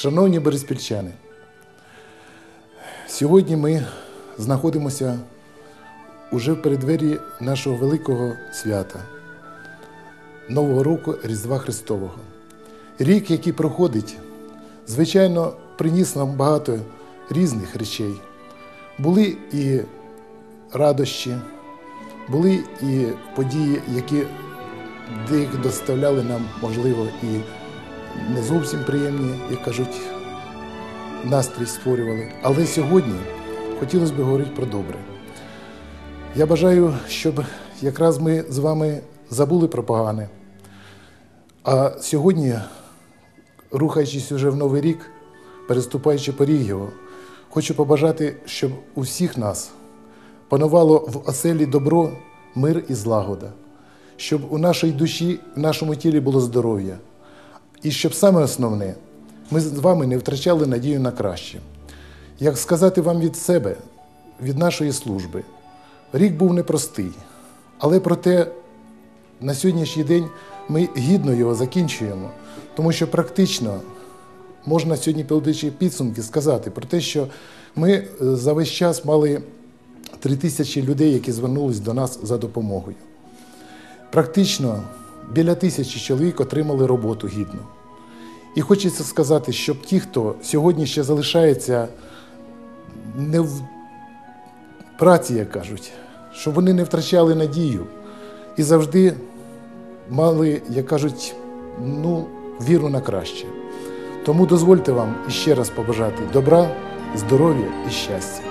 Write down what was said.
Шановні береспільчани, сьогодні ми знаходимося уже в передвері нашого великого свята Нового року Різдва Христового. Рік, який проходить, звичайно, приніс нам багато різних речей. Були і радощі, були і події, які деякі доставляли нам, можливо, і не зовсім приємні, як кажуть, настрій створювали. Але сьогодні хотілося б говорити про добре. Я бажаю, щоб якраз ми з вами забули про погане. А сьогодні, рухаючись уже в Новий рік, переступаючи поріг його, хочу побажати, щоб у всіх нас панувало в оселі добро, мир і злагода, щоб у нашій душі, в нашому тілі було здоров'я. І щоб саме основне, ми з вами не втрачали надію на краще. Як сказати вам від себе, від нашої служби, рік був непростий, але проте на сьогоднішній день ми гідно його закінчуємо, тому що практично можна сьогодні, підводячи підсумки, сказати про те, що ми е, за весь час мали три тисячі людей, які звернулись до нас за допомогою. Практично біля тисячі чоловік отримали роботу гідну. І хочеться сказати, щоб ті, хто сьогодні ще залишається не в праці, як кажуть, щоб вони не втрачали надію і завжди мали, як кажуть, ну, віру на краще. Тому дозвольте вам іще раз побажати добра, здоров'я і щастя.